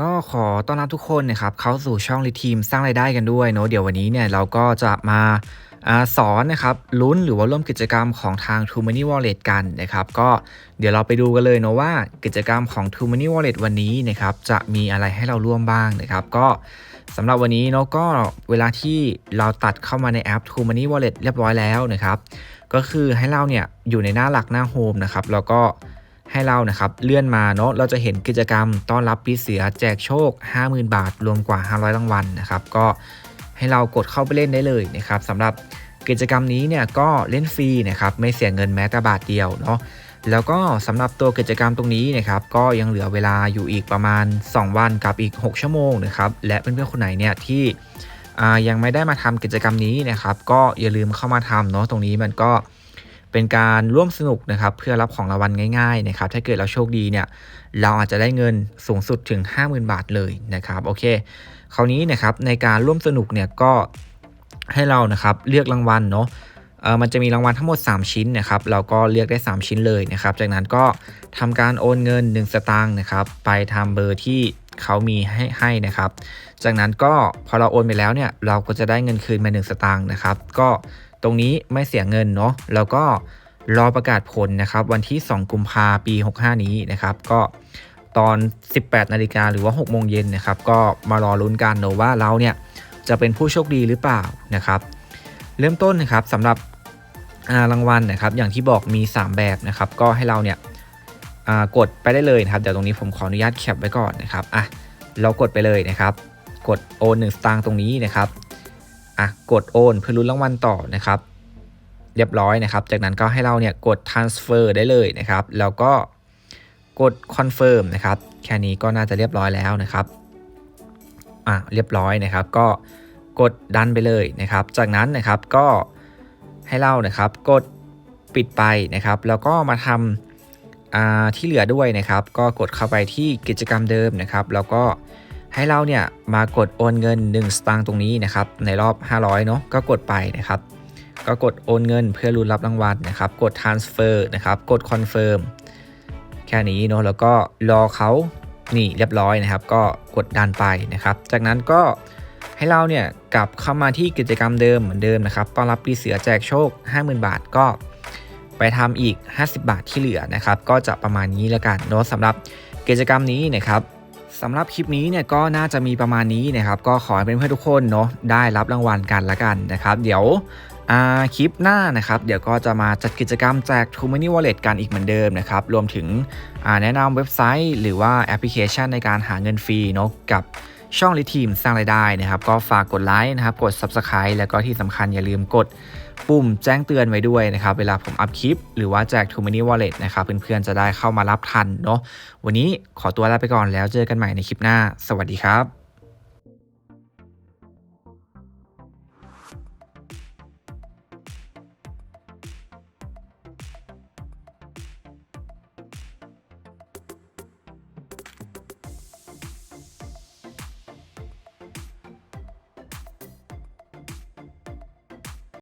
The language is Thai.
ก็ขอต้อนรับทุกคนนะครับเข้าสู่ช่องรีทีมสร้างรายได้กันด้วยเนาะเดี๋ยววันนี้เนี่ยเราก็จะมาอสอนนะครับลุ้นหรือว่าร่วมกิจกรรมของทาง True Money Wallet กันนะครับก็เดี๋ยวเราไปดูกันเลยเนาะว่ากิจกรรมของ True Money Wallet วันนี้นะครับจะมีอะไรให้เราร่วมบ้างนะครับ ก็สำหรับวันนี้เนาะก็เวลาที่เราตัดเข้ามาในแอป True Money Wallet เรียบร้อยแล้วนะครับ ก็คือให้เราเนี่ยอยู่ในหน้าหลักหน้าโฮมนะครับแล้วก็ ให้เรานะครับเลื่อนมาเนาะเราจะเห็นกิจกรรมต้อนรับปีเสือแจกโชค 50,000 บาท รวมกว่า 500รางวัลนะครับก็ให้เรากดเข้าไปเล่นได้เลยนะครับสำหรับกิจกรรมนี้เนี่ยก็เล่นฟรีนะครับไม่เสียเงินแม้แต่บาทเดียวเนาะแล้วก็สำหรับตัวกิจกรรมตรงนี้นะครับก็ยังเหลือเวลาอยู่อีกประมาณ 2 วันกับอีก 6 ชั่วโมงนะครับและเพื่อนๆคนไหนเนี่ยที่ยังไม่ได้มาทำกิจกรรมนี้นะครับก็อย่าลืมเข้ามาทำเนาะตรงนี้มันก็ เป็นการร่วมสนุกนะครับเพื่อรับของรางวัลง่ายๆนะครับถ้าเกิดเราโชคดีเนี่ยเราอาจจะได้เงินสูงสุดถึง 50,000 บาทเลยนะครับโอเค คราวนี้นะครับในการร่วมสนุกเนี่ยก็ให้เรานะครับเลือกรางวัลเนาะเออมันจะมีรางวัลทั้งหมด 3 ชิ้นนะครับ เราก็เลือกได้ 3 ชิ้นเลยนะครับ จากนั้นก็ทำการโอนเงิน 1 สตางค์นะครับ ไปทำเบอร์ที่เขามีให้ให้นะครับ จากนั้นก็พอเราโอนไปแล้วเนี่ย เราก็จะได้เงินคืนมา 1 สตางค์นะครับ ก็ ตรงนี้ไม่เสียเงินเนาะแล้วก็รอประกาศผลนะครับ วันที่ 2 กุมภาปี 65 นี้นะครับ ก็ตอน 18 นาฬิกาหรือว่า 6 โมงเย็นนะครับ ก็มารอลุ้นกันเนาะว่าเราเนี่ยจะเป็นผู้โชคดีหรือเปล่านะครับ เริ่มต้นนะครับสำหรับรางวัลนะครับ อย่างที่บอกมี 3 แบบนะครับ ก็ให้เราเนี่ยกดไปได้เลยนะครับเดี๋ยวตรงนี้ผมขออนุญาตแคปไว้ก่อนนะครับอะเรากดไปเลยนะครับ กดโอนหนึ่งสตางค์ตรงนี้นะครับ อะกดโอนเพื่อลุ้นรางวัลต่อนะครับ เรียบร้อยนะครับ จากนั้นก็ให้เราเนี่ยกด transfer ได้เลยนะครับ แล้วก็กด confirm นะครับ แค่นี้ก็น่าจะเรียบร้อยแล้วนะครับอะเรียบร้อยนะครับ ก็กดดันไปเลยนะครับ จากนั้นนะครับก็ให้เรานะครับกดปิดไปนะครับ แล้วก็มาทำที่เหลือด้วยนะครับ ก็กดเข้าไปที่กิจกรรมเดิมนะครับ แล้วก็ ให้เราเนี่ยมากดโอนเงิน 1 สตางค์ตรงนี้นะครับในรอบ 500เนาะก็กดไปนะครับก็กดโอนเงินเพื่อรุนรับรางวัลนะครับกด transfer นะครับกด confirm แค่นี้เนาะแล้วก็รอเขานี่เรียบร้อยนะครับ ก็กดดันไปนะครับ จากนั้นก็ให้เราเนี่ยกลับเข้ามาที่กิจกรรมเดิมเหมือนเดิมนะครับต้อนรับปีเสือแจกโชค 50,000 บาทก็ไปทำอีก 50 บาทที่เหลือนะครับ ก็จะประมาณนี้แล้วกันเนาะสำหรับกิจกรรมนี้นะครับ สำหรับคลิปนี้เนี่ยก็น่าจะมีประมาณนี้นะครับก็ขอให้เพื่อนๆทุกคนเนาะได้รับรางวัลกันละกันนะครับ เดี๋ยวคลิปหน้านะครับเดี๋ยวก็จะมาจัดกิจกรรมแจก True Money Wallet กันอีกเหมือนเดิมนะครับ รวมถึงแนะนำเว็บไซต์ หรือว่าแอปพลิเคชันในการหาเงินฟรีเนาะกับช่องลิทีมสร้างรายได้นะครับ ก็ฝากกดไลค์นะครับ กด Subscribe แล้วก็ที่สำคัญอย่าลืมกด ปุ่มแจ้งเตือนไว้ด้วยนะครับ เวลาผมอัพคลิป หรือว่าแจก t o Money Wallet นะครับ เพื่อนๆ จะได้เข้ามารับทันเนาะวันนี้ขอตัวลาไปก่อนแล้วเจอกันใหม่ในคลิปหน้า สวัสดีครับ